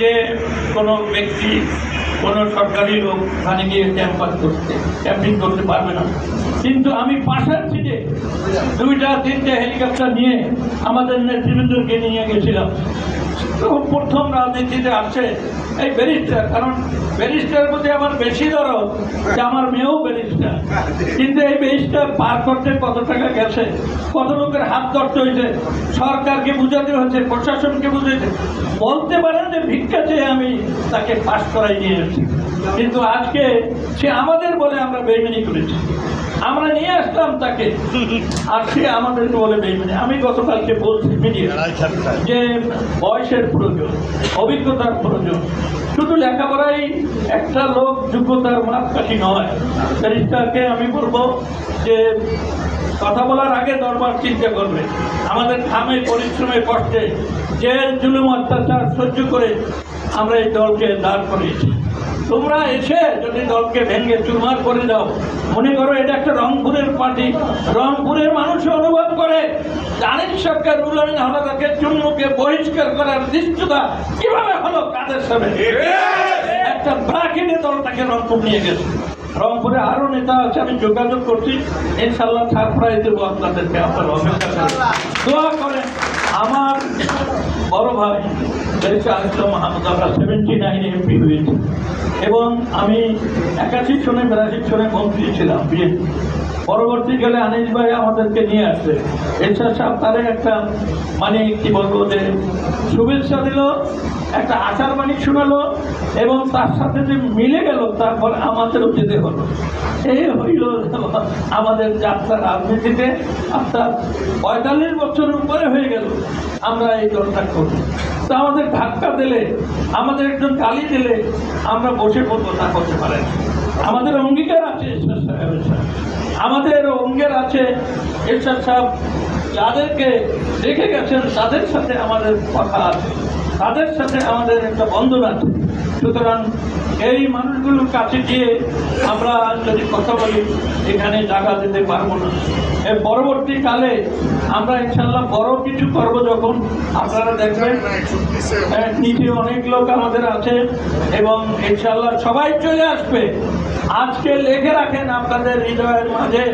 যে কোনো ব্যক্তি, কোনো সরকারি লোক ওখানে গিয়ে ক্যাম্পাস করতে ক্যাম্পিং করতে পারবে না। কিন্তু আমি পাশের সিটে দুইটা, তিনটে হেলিকপ্টার নিয়ে আমাদের নেতৃবৃন্দকে নিয়ে গেছিলাম। তো প্রথম রাজনীতিতে আসছে এই ব্যারিস্টার কারণ ব্যারিস্টারের প্রতি আমার বেশি দরদ যে আমার মেয়েও ব্যারিস্টার। কিন্তু এই ব্যারিস্টার পার করতে কত টাকা গেছে? কত লোকের হাত ধরতে হয়েছে? সরকারকে বুঝাতে হচ্ছে প্রশাসনকে বুঝাতে বলতে পারেন যে ভিক্ষা চেয়ে আমি তাকে পাশ করাই নিয়ে এসেছি কিন্তু আজকে সে আমাদের বলে আমরা বেইমানি করেছি। আমরা নিয়ে আসলাম তাকে আর সে আমাদেরকে বলে বেইমানি। আমি গতকালকে বলছি মিডিয়া যে বয়সের প্রয়োজন, অভিজ্ঞতার প্রয়োজন। শুধু লেখাপড়াই একটা লোক যোগ্যতার মাপকাঠি নয়। ব্যারিস্টারকে আমি বলব যে কথা বলার আগে দরবার চিন্তা করবে। আমাদের ঘামে, পরিশ্রমে, কষ্টে জেল, জুলুম, অত্যাচার সহ্য করে আমরা এই দলকে দাঁড় করিয়েছি। তোমরা এসে যদি দলকে ভেঙে চুরমার করে দাও মনে করো এটা একটা রংপুরের পার্টি। রংপুরের মানুষ অনুভব করে জানিস সরকার রুলামিন হলাদাকে চুন্মুকে বহিষ্কার করার দৃশ্যতা কীভাবে হলো কাদের সামনে? একটা ব্রাকেটে দলটাকে রংপুর নিয়ে গেছে। রংপুরে আরও নেতা আছে, আমি যোগাযোগ করছি। ইনশাল্লাহ প্রায় দেবো আপনাদেরকে, আপনার অপেক্ষা করেন। আমার বড় ভাই সেভেন্টি এমপি এবং আমি একাশি সনে বিরাশি সনে মন্ত্রী ছিলাম, বিএনপি। পরবর্তীকালে আনিস ভাই আমাদেরকে নিয়ে আসছে। এরশাদ সাহেব তাদের একটা মানে কি বলব যে শুভেচ্ছা দিল, একটা আচার বাণী শোনালো এবং তার সাথে যে মিলে গেল, তারপর আমাদেরও যেতে হলো। এই হইল আমাদের যাত্রা রাজনীতিতে আপনার পঁয়তাল্লিশ বছরের উপরে হয়ে গেল আমরা এই দলটা করি তো আমাদের ধাক্কা দিলে, আমাদের একজন গালি দিলে আমরা বসে পড়ব তা করতে পারেন। আমাদের অঙ্গীকার আছে ঈশ্বর সাহেবের সাথে। আমাদের অঙ্গের আছে। এরশাদ সাহেব যাদেরকে রেখে গেছেন, তাদের সাথে আমাদের কথা আছে। তাদের সাথে আমাদের একটা বন্ধন আছে। সুতরাং এই মানুষগুলোর কাছে গিয়ে আমরা যদি কথা বলি, এখানে জায়গা দিতে পারব না। এর পরবর্তীকালে আমরা ইনশাল্লাহ বড় কিছু করব যখন আপনারা দেখবেন নিচে অনেক লোক আমাদের আছে এবং ইনশাল্লাহ সবাই চলে আসবে। আজকে লেখে রাখেন আপনাদের হৃদয়ের মাঝে